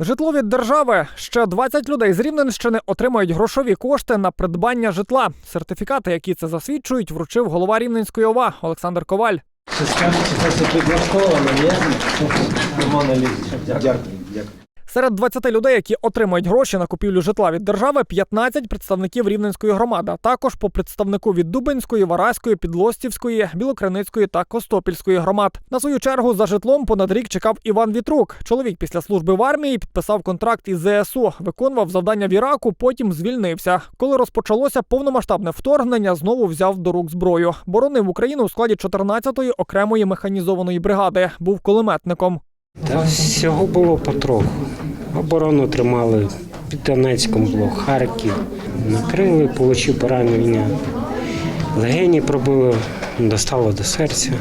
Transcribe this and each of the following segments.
Житло від держави. Ще 20 людей з Рівненщини отримають грошові кошти на придбання житла. Сертифікати, які це засвідчують, вручив голова Рівненської ОВА Олександр Коваль. Це скажете, це підлаштовано, ні? Дякую, дякую. Серед 20 людей, які отримають гроші на купівлю житла від держави, 15 представників Рівненської громади, а також по представнику від Дубенської, Вараської, Підлостівської, Білокриницької та Костопільської громад. На свою чергу за житлом понад рік чекав Іван Вітрук. Чоловік після служби в армії підписав контракт із ЗСУ, виконував завдання в Іраку, потім звільнився. Коли розпочалося повномасштабне вторгнення, знову взяв до рук зброю. Боронив Україну у складі 14-ї окремої механізованої бригади. Був кулеметником. Та всього було потроху. Оборону тримали під Донецьком було Харків. Накрили, отримав поранення. Легені пробили, достало до серця.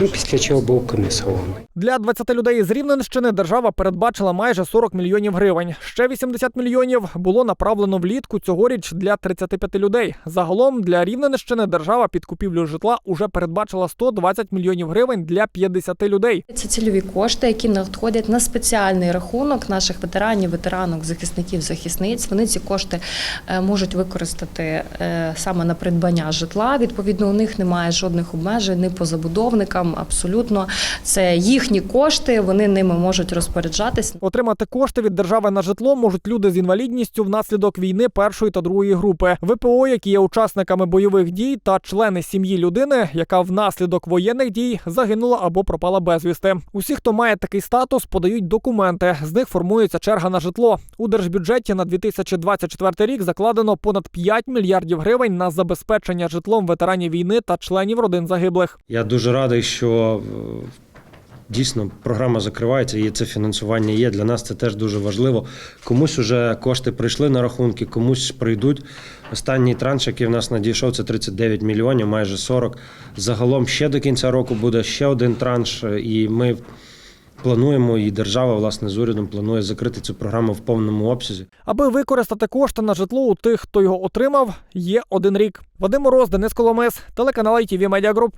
Ну, після чого був комісований. Для 20 людей з Рівненщини держава передбачила майже 40 мільйонів гривень. Ще 80 мільйонів було направлено влітку цьогоріч для 35 людей. Загалом для Рівненщини держава під купівлю житла уже передбачила 120 мільйонів гривень для 50 людей. Це цільові кошти, які надходять на спеціальний рахунок наших ветеранів, ветеранок, захисників, захисниць. Вони ці кошти е, можуть використати е, саме на придбання житла. Відповідно, у них немає жодних обмежень ні по забудовникам. Абсолютно це їхні кошти. Вони ними можуть розпоряджатись. Отримати кошти від держави на житло можуть люди з інвалідністю внаслідок війни першої та другої групи, ВПО, які є учасниками бойових дій, та члени сім'ї людини, яка внаслідок воєнних дій загинула або пропала безвісти. Усі, хто має такий статус, подають документи. З них формується черга на житло. У держбюджеті на 2024 рік закладено понад 5 мільярдів гривень на забезпечення житлом ветеранів війни та членів родин загиблих. Я дуже радий, що е, дійсно програма закривається і це фінансування є. Для нас це теж дуже важливо. Комусь уже кошти прийшли на рахунки, комусь прийдуть. Останній транш, який в нас надійшов, це 39 мільйонів, майже 40. Загалом ще до кінця року буде ще один транш, е, і ми. Плануємо, і держава власне з урядом планує закрити цю програму в повному обсязі. Аби використати кошти на житло у тих, хто його отримав, є один рік. Вадим Мороз, Денис Коломис, телеканал ITV Media.